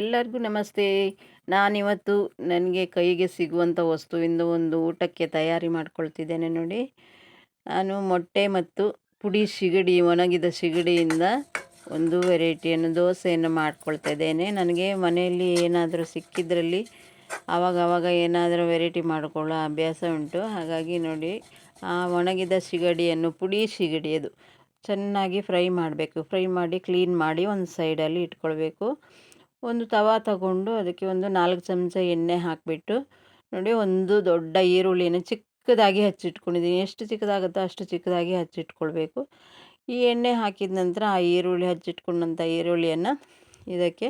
ಎಲ್ಲರಿಗೂ ನಮಸ್ತೆ. ನಾನಿವತ್ತು ನನಗೆ ಕೈಗೆ ಸಿಗುವಂಥ ವಸ್ತುವಿಂದ ಒಂದು ಊಟಕ್ಕೆ ತಯಾರಿ ಮಾಡ್ಕೊಳ್ತಿದ್ದೇನೆ ನೋಡಿ. ನಾನು ಮೊಟ್ಟೆ ಮತ್ತು ಪುಡಿ ಸಿಗಡಿ, ಒಣಗಿದ ಸಿಗಡಿಯಿಂದ ಒಂದು ವೆರೈಟಿಯನ್ನು ದೋಸೆಯನ್ನು ಮಾಡ್ಕೊಳ್ತಾ ಇದ್ದೇನೆ ನನಗೆ ಮನೆಯಲ್ಲಿ ಏನಾದರೂ ಸಿಕ್ಕಿದ್ರಲ್ಲಿ ಆವಾಗ ಆವಾಗ ಏನಾದರೂ ವೆರೈಟಿ ಮಾಡಿಕೊಳ್ಳೋ ಅಭ್ಯಾಸ ಉಂಟು. ಹಾಗಾಗಿ ನೋಡಿ, ಆ ಒಣಗಿದ ಸಿಗಡಿಯನ್ನು ಪುಡಿ ಸಿಗಡಿ ಅದು ಚೆನ್ನಾಗಿ ಫ್ರೈ ಮಾಡಬೇಕು. ಫ್ರೈ ಮಾಡಿ, ಕ್ಲೀನ್ ಮಾಡಿ ಒಂದು ಸೈಡಲ್ಲಿ ಇಟ್ಕೊಳ್ಬೇಕು. ಒಂದು ತವ ತಗೊಂಡು ಅದಕ್ಕೆ ಒಂದು ನಾಲ್ಕು ಚಮಚ ಎಣ್ಣೆ ಹಾಕಿಬಿಟ್ಟು ನೋಡಿ ಒಂದು ದೊಡ್ಡ ಈರುಳ್ಳಿನ ಚಿಕ್ಕದಾಗಿ ಹಚ್ಚಿಟ್ಕೊಂಡಿದ್ದೀನಿ. ಎಷ್ಟು ಚಿಕ್ಕದಾಗುತ್ತೋ ಅಷ್ಟು ಚಿಕ್ಕದಾಗಿ ಹಚ್ಚಿಟ್ಕೊಳ್ಬೇಕು. ಈ ಎಣ್ಣೆ ಹಾಕಿದ ನಂತರ ಆ ಈರುಳ್ಳಿ ಹಚ್ಚಿಟ್ಕೊಂಡಂಥ ಈರುಳ್ಳಿಯನ್ನು ಇದಕ್ಕೆ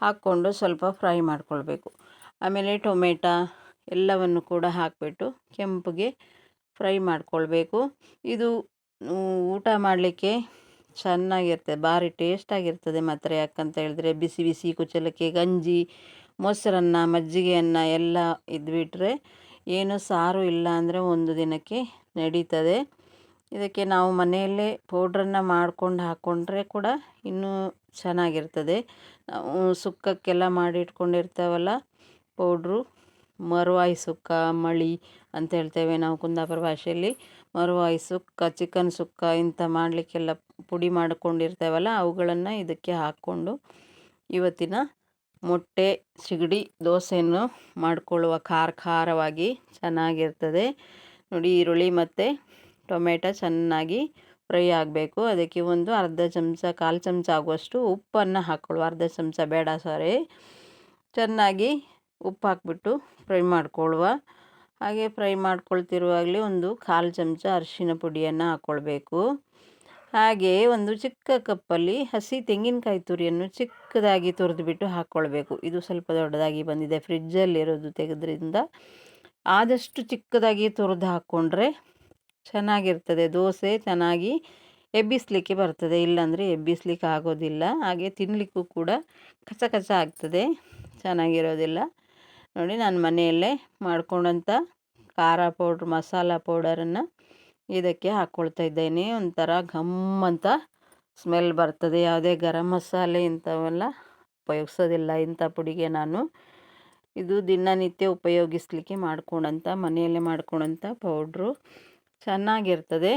ಹಾಕ್ಕೊಂಡು ಸ್ವಲ್ಪ ಫ್ರೈ ಮಾಡ್ಕೊಳ್ಬೇಕು. ಆಮೇಲೆ ಟೊಮೆಟೊ ಎಲ್ಲವನ್ನು ಕೂಡ ಹಾಕಿಬಿಟ್ಟು ಕೆಂಪಗೆ ಫ್ರೈ ಮಾಡ್ಕೊಳ್ಬೇಕು. ಇದು, ಊಟ ಮಾಡಲಿಕ್ಕೆ ಚೆನ್ನಾಗಿರ್ತದೆ ಭಾರಿ ಟೇಸ್ಟಾಗಿರ್ತದೆ ಮಾತ್ರ. ಯಾಕಂತ ಹೇಳಿದ್ರೆ ಬಿಸಿ ಬಿಸಿ ಕುಚಲಕ್ಕೆ ಗಂಜಿ, ಮೊಸರನ್ನ ಮಜ್ಜಿಗೆ ಅನ್ನ ಎಲ್ಲ ಇದ್ಬಿಟ್ರೆ ಏನು ಸಾರು ಇಲ್ಲ ಅಂದರೆ ಒಂದು ದಿನಕ್ಕೆ ನಡೀತದೆ. ಇದಕ್ಕೆ ನಾವು ಮನೆಯಲ್ಲೇ ಪೌಡ್ರನ್ನು ಮಾಡ್ಕೊಂಡು ಹಾಕ್ಕೊಂಡ್ರೆ ಕೂಡ ಇನ್ನೂ ಚೆನ್ನಾಗಿರ್ತದೆ. ನಾವು ಸುಕ್ಕಕ್ಕೆಲ್ಲ ಮಾಡಿ ಇಟ್ಕೊಂಡಿರ್ತಾವಲ್ಲ ಪೌಡ್ರು, ಮರುವಾಯಿ ಸುಕ್ಕ, ಮಳಿ ಅಂತ ಹೇಳ್ತೇವೆ ನಾವು ಕುಂದಾಪುರ ಭಾಷೆಯಲ್ಲಿ. ಮರುವಾಯಿ ಸುಕ್ಕ, ಚಿಕನ್ ಸುಕ್ಕ ಇಂಥ ಮಾಡಲಿಕ್ಕೆಲ್ಲ ಪುಡಿ ಮಾಡಿಕೊಂಡಿರ್ತೇವಲ್ಲ, ಅವುಗಳನ್ನು ಇದಕ್ಕೆ ಹಾಕ್ಕೊಂಡು ಇವತ್ತಿನ ಮೊಟ್ಟೆ, ಸಿಗಡಿ, ದೋಸೆಯನ್ನು ಮಾಡಿಕೊಳ್ಳುವ ಖಾರ ಖಾರವಾಗಿ ಚೆನ್ನಾಗಿರ್ತದೆ. ನೋಡಿ, ಈರುಳ್ಳಿ ಮತ್ತು ಟೊಮೆಟೊ ಚೆನ್ನಾಗಿ ಫ್ರೈ ಆಗಬೇಕು. ಅದಕ್ಕೆ ಒಂದು ಅರ್ಧ ಚಮಚ, ಕಾಲು ಚಮಚ ಆಗುವಷ್ಟು ಉಪ್ಪನ್ನು ಹಾಕ್ಕೊಳ್ಳುವ. ಅರ್ಧ ಚಮಚ ಬೇಡ, ಸಾರಿ. ಚೆನ್ನಾಗಿ ಉಪ್ಪು ಹಾಕ್ಬಿಟ್ಟು ಫ್ರೈ ಮಾಡಿಕೊಳ್ಳುವ. ಹಾಗೆ ಫ್ರೈ ಮಾಡ್ಕೊಳ್ತಿರುವಾಗಲೇ ಒಂದು ಕಾಲು ಚಮಚ ಅರಿಶಿನ ಪುಡಿಯನ್ನು ಹಾಕ್ಕೊಳ್ಬೇಕು ಹಾಗೆ ಒಂದು ಚಿಕ್ಕ ಕಪ್ಪಲ್ಲಿ ಹಸಿ ತೆಂಗಿನಕಾಯಿ ತುರಿಯನ್ನು ಚಿಕ್ಕದಾಗಿ ತುರಿದುಬಿಟ್ಟು ಹಾಕ್ಕೊಳ್ಬೇಕು ಇದು ಸ್ವಲ್ಪ ದೊಡ್ಡದಾಗಿ ಬಂದಿದೆ. ಫ್ರಿಜ್ಜಲ್ಲಿರೋದು ತೆಗೆದ್ರಿಂದ ಆದಷ್ಟು ಚಿಕ್ಕದಾಗಿ ತುರಿದು ಹಾಕ್ಕೊಂಡ್ರೆ ಚೆನ್ನಾಗಿರ್ತದೆ. ದೋಸೆ ಚೆನ್ನಾಗಿ ಎಬ್ಬಿಸ್ಲಿಕ್ಕೆ ಬರ್ತದೆ. ಇಲ್ಲಾಂದರೆ ಎಬ್ಬಿಸ್ಲಿಕ್ಕೆ ಆಗೋದಿಲ್ಲ. ಹಾಗೆ ತಿನ್ನಲಿಕ್ಕೂ ಕೂಡ ಕಚ ಕಚ ಆಗ್ತದೆ. ಚೆನ್ನಾಗಿರೋದಿಲ್ಲ. ನೋಡಿ ನಾನು ಮನೆಯಲ್ಲೇ ಮಾಡ್ಕೊಂಡಂಥ ಖಾರ ಪೌಡ್ರ್, ಮಸಾಲ ಪೌಡರನ್ನು ಇದಕ್ಕೆ ಹಾಕ್ಕೊಳ್ತಾ ಇದ್ದೇನೆ. ಒಂಥರ ಘಮ್ ಅಂತ ಸ್ಮೆಲ್ ಬರ್ತದೆ. ಯಾವುದೇ ಗರಂ ಮಸಾಲೆ ಇಂಥವೆಲ್ಲ ಉಪಯೋಗಿಸೋದಿಲ್ಲ. ಇಂಥ ಪುಡಿಗೆ ನಾನು ಇದು ದಿನನಿತ್ಯ ಉಪಯೋಗಿಸಲಿಕ್ಕೆ ಮಾಡ್ಕೊಂಡಂಥ, ಮನೆಯಲ್ಲೇ ಮಾಡ್ಕೊಂಡಂಥ ಪೌಡ್ರು ಚೆನ್ನಾಗಿರ್ತದೆ.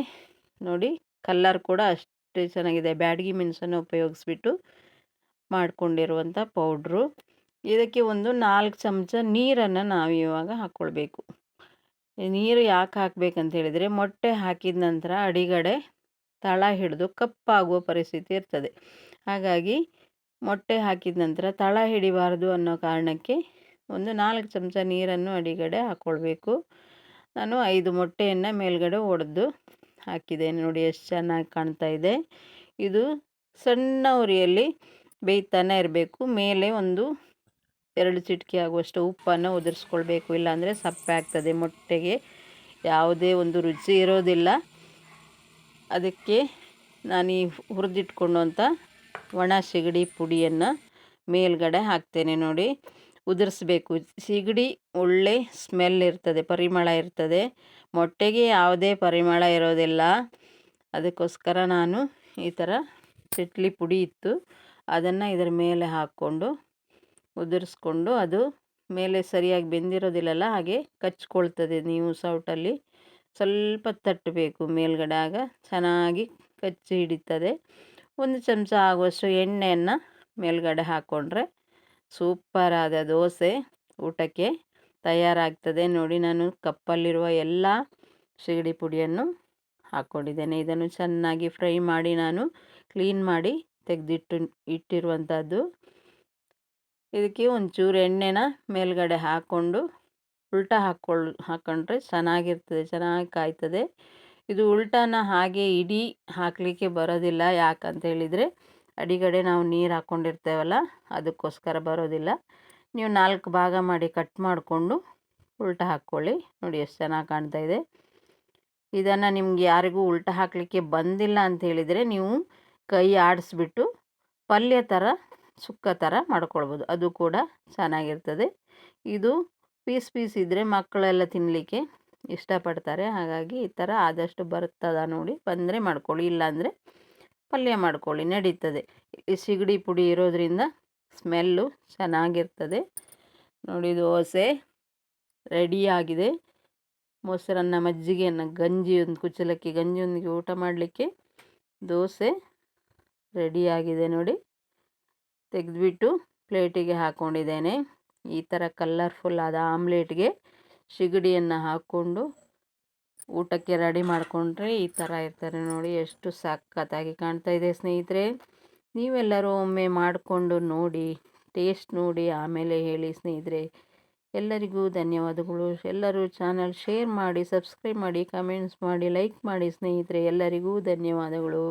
ನೋಡಿ ಕಲ್ಲರ್ ಕೂಡ ಅಷ್ಟೇ ಚೆನ್ನಾಗಿದೆ. ಬ್ಯಾಡಗಿ ಮೆಣಸನ್ನು ಉಪಯೋಗಿಸ್ಬಿಟ್ಟು ಮಾಡಿಕೊಂಡಿರುವಂಥ ಪೌಡ್ರು. ಇದಕ್ಕೆ ಒಂದು ನಾಲ್ಕು ಚಮಚ ನೀರನ್ನು ನಾವು ಇವಾಗ ಹಾಕ್ಕೊಳ್ಬೇಕು ನೀರು ಯಾಕೆ ಹಾಕ್ಬೇಕಂತ ಹೇಳಿದರೆ ಮೊಟ್ಟೆ ಹಾಕಿದ ನಂತರ ಅಡಿಗಡೆ ತಳ ಹಿಡಿದು ಕಪ್ಪಾಗುವ ಪರಿಸ್ಥಿತಿ ಇರ್ತದೆ. ಹಾಗಾಗಿ ಮೊಟ್ಟೆ ಹಾಕಿದ ನಂತರ ತಳ ಹಿಡಿಬಾರ್ದು ಅನ್ನೋ ಕಾರಣಕ್ಕೆ ಒಂದು ನಾಲ್ಕು ಚಮಚ ನೀರನ್ನು ಅಡಿಗಡೆ ಹಾಕ್ಕೊಳ್ಬೇಕು ನಾನು ಐದು ಮೊಟ್ಟೆಯನ್ನು ಮೇಲ್ಗಡೆ ಒಡೆದು ಹಾಕಿದೆ ನೋಡಿ ಎಷ್ಟು ಚೆನ್ನಾಗಿ ಕಾಣ್ತಾ ಇದೆ. ಇದು ಸಣ್ಣ ಉರಿಯಲ್ಲಿ ಬೇಯ್ತಾನೆ ಇರಬೇಕು. ಮೇಲೆ ಒಂದು ಎರಡು ಚಿಟಿಕೆ ಆಗುವಷ್ಟು ಉಪ್ಪನ್ನು ಉದುರಿಸ್ಕೊಳ್ಬೇಕು. ಇಲ್ಲಾಂದರೆ ಸಪ್ಪೆ ಆಗ್ತದೆ ಮೊಟ್ಟೆಗೆ. ಯಾವುದೇ ಒಂದು ರುಚಿ ಇರೋದಿಲ್ಲ. ಅದಕ್ಕೆ ನಾನು ಈ ಹುರಿದಿಟ್ಕೊಂಡಂಥ ಒಣ ಸಿಗಡಿ ಪುಡಿಯನ್ನು ಮೇಲ್ಗಡೆ ಹಾಕ್ತೇನೆ ನೋಡಿ. ಉದುರಿಸ್ಬೇಕು. ಸಿಗಡಿ ಒಳ್ಳೆ ಸ್ಮೆಲ್ ಇರ್ತದೆ, ಪರಿಮಳ ಇರ್ತದೆ. ಮೊಟ್ಟೆಗೆ ಯಾವುದೇ ಪರಿಮಳ ಇರೋದಿಲ್ಲ. ಅದಕ್ಕೋಸ್ಕರ ನಾನು ಈ ಥರ ಚಿಟ್ಲಿ ಪುಡಿ ಇತ್ತು. ಅದನ್ನು ಇದರ ಮೇಲೆ ಹಾಕ್ಕೊಂಡು ಉದುರಿಸ್ಕೊಂಡು ಅದು ಮೇಲೆ ಸರಿಯಾಗಿ ಬೆಂದಿರೋದಿಲ್ಲಲ್ಲ, ಹಾಗೆ ಕಚ್ಕೊಳ್ತದೆ ನೀವು ಸೌಟಲ್ಲಿ ಸ್ವಲ್ಪ ತಟ್ಟಬೇಕು ಮೇಲ್ಗಡೆ ಆಗ ಚೆನ್ನಾಗಿ ಕಚ್ಚಿ ಹಿಡಿತದೆ. ಒಂದು ಚಮಚ ಆಗುವಷ್ಟು ಎಣ್ಣೆಯನ್ನು ಮೇಲ್ಗಡೆ ಹಾಕ್ಕೊಂಡ್ರೆ ಸೂಪರಾದ ದೋಸೆ ಊಟಕ್ಕೆ ತಯಾರಾಗ್ತದೆ. ನೋಡಿ, ನಾನು ಕಪ್ಪಲ್ಲಿರುವ ಎಲ್ಲ ಸಿಗಡಿ ಪುಡಿಯನ್ನು ಹಾಕ್ಕೊಂಡಿದ್ದೇನೆ ಇದನ್ನು ಚೆನ್ನಾಗಿ ಫ್ರೈ ಮಾಡಿ ನಾನು ಕ್ಲೀನ್ ಮಾಡಿ ತೆಗೆದಿಟ್ಟು ಇಟ್ಟಿರುವಂಥದ್ದು. ಇದಕ್ಕೆ ಒಂಚೂರು ಎಣ್ಣೆನ ಮೇಲ್ಗಡೆ ಹಾಕ್ಕೊಂಡು ಉಲ್ಟ ಹಾಕ್ಕೊಳ್ ಹಾಕ್ಕೊಂಡ್ರೆ ಚೆನ್ನಾಗಿರ್ತದೆ, ಚೆನ್ನಾಗಿ ಕಾಯ್ತದೆ. ಇದು ಉಲ್ಟಾನ ಹಾಗೆ ಇಡೀ ಹಾಕಲಿಕ್ಕೆ ಬರೋದಿಲ್ಲ. ಯಾಕಂತ ಹೇಳಿದರೆ ಅಡಿಗಡೆ ನಾವು ನೀರು ಹಾಕ್ಕೊಂಡಿರ್ತೇವಲ್ಲ ಅದಕ್ಕೋಸ್ಕರ ಬರೋದಿಲ್ಲ. ನೀವು ನಾಲ್ಕು ಭಾಗ ಮಾಡಿ ಕಟ್ ಮಾಡಿಕೊಂಡು ಉಲ್ಟ ಹಾಕ್ಕೊಳ್ಳಿ. ನೋಡಿ ಎಷ್ಟು ಚೆನ್ನಾಗಿ ಕಾಣ್ತಾ ಇದೆ. ಇದನ್ನು ನಿಮ್ಗೆ ಯಾರಿಗೂ ಉಲ್ಟ ಹಾಕಲಿಕ್ಕೆ ಬಂದಿಲ್ಲ ಅಂತ ಹೇಳಿದರೆ ನೀವು ಕೈ ಆಡಿಸ್ಬಿಟ್ಟು ಪಲ್ಯ ಥರ ಸುಕ್ಕ ಥರ ಮಾಡ್ಕೊಳ್ಬೋದು. ಅದು ಕೂಡ ಚೆನ್ನಾಗಿರ್ತದೆ. ಇದು ಪೀಸ್ ಪೀಸ್ ಇದ್ದರೆ ಮಕ್ಕಳೆಲ್ಲ ತಿನ್ನಲಿಕ್ಕೆ ಇಷ್ಟಪಡ್ತಾರೆ. ಹಾಗಾಗಿ ಈ ಥರ ಆದಷ್ಟು ಬರ್ತದ ನೋಡಿ. ಬಂದರೆ ಮಾಡ್ಕೊಳ್ಳಿ. ಇಲ್ಲಾಂದರೆ ಪಲ್ಯ ಮಾಡ್ಕೊಳ್ಳಿ. ನಡೀತದೆ. ಸಿಗಡಿ ಪುಡಿ ಇರೋದರಿಂದ ಸ್ಮೆಲ್ಲು ಚೆನ್ನಾಗಿರ್ತದೆ. ನೋಡಿ ದೋಸೆ ರೆಡಿಯಾಗಿದೆ ಮೊಸರನ್ನ ಮಜ್ಜಿಗೆಯನ್ನು ಗಂಜಿ ಒಂದು ಕುಚ್ಚಲಕ್ಕಿ ಗಂಜಿಯೊಂದಿಗೆ ಊಟ ಮಾಡಲಿಕ್ಕೆ ದೋಸೆ ರೆಡಿಯಾಗಿದೆ ನೋಡಿ. ತೆಗೆದುಬಿಟ್ಟು ಪ್ಲೇಟಿಗೆ ಹಾಕ್ಕೊಂಡಿದ್ದೇನೆ ಈ ಥರ ಕಲ್ಲರ್ಫುಲ್ ಆದ ಆಮ್ಲೆಟ್ಗೆ ಸಿಗಡಿಯನ್ನು ಹಾಕ್ಕೊಂಡು ಊಟಕ್ಕೆ ರೆಡಿ ಮಾಡಿಕೊಂಡ್ರೆ ಈ ಥರ ಇರ್ತಾರೆ ನೋಡಿ, ಎಷ್ಟು ಸಖತ್ತಾಗಿ ಕಾಣ್ತಾ ಇದೆ ಸ್ನೇಹಿತರೆ. ನೀವೆಲ್ಲರೂ ಒಮ್ಮೆ ಮಾಡಿಕೊಂಡು ನೋಡಿ ಟೇಸ್ಟ್ ನೋಡಿ ಆಮೇಲೆ ಹೇಳಿ ಸ್ನೇಹಿತರೆ. ಎಲ್ಲರಿಗೂ ಧನ್ಯವಾದಗಳು. ಎಲ್ಲರೂ ಚಾನಲ್ ಶೇರ್ ಮಾಡಿ ಸಬ್ಸ್ಕ್ರೈಬ್ ಮಾಡಿ ಕಮೆಂಟ್ಸ್ ಮಾಡಿ ಲೈಕ್ ಮಾಡಿ ಸ್ನೇಹಿತರೆ. ಎಲ್ಲರಿಗೂ ಧನ್ಯವಾದಗಳು.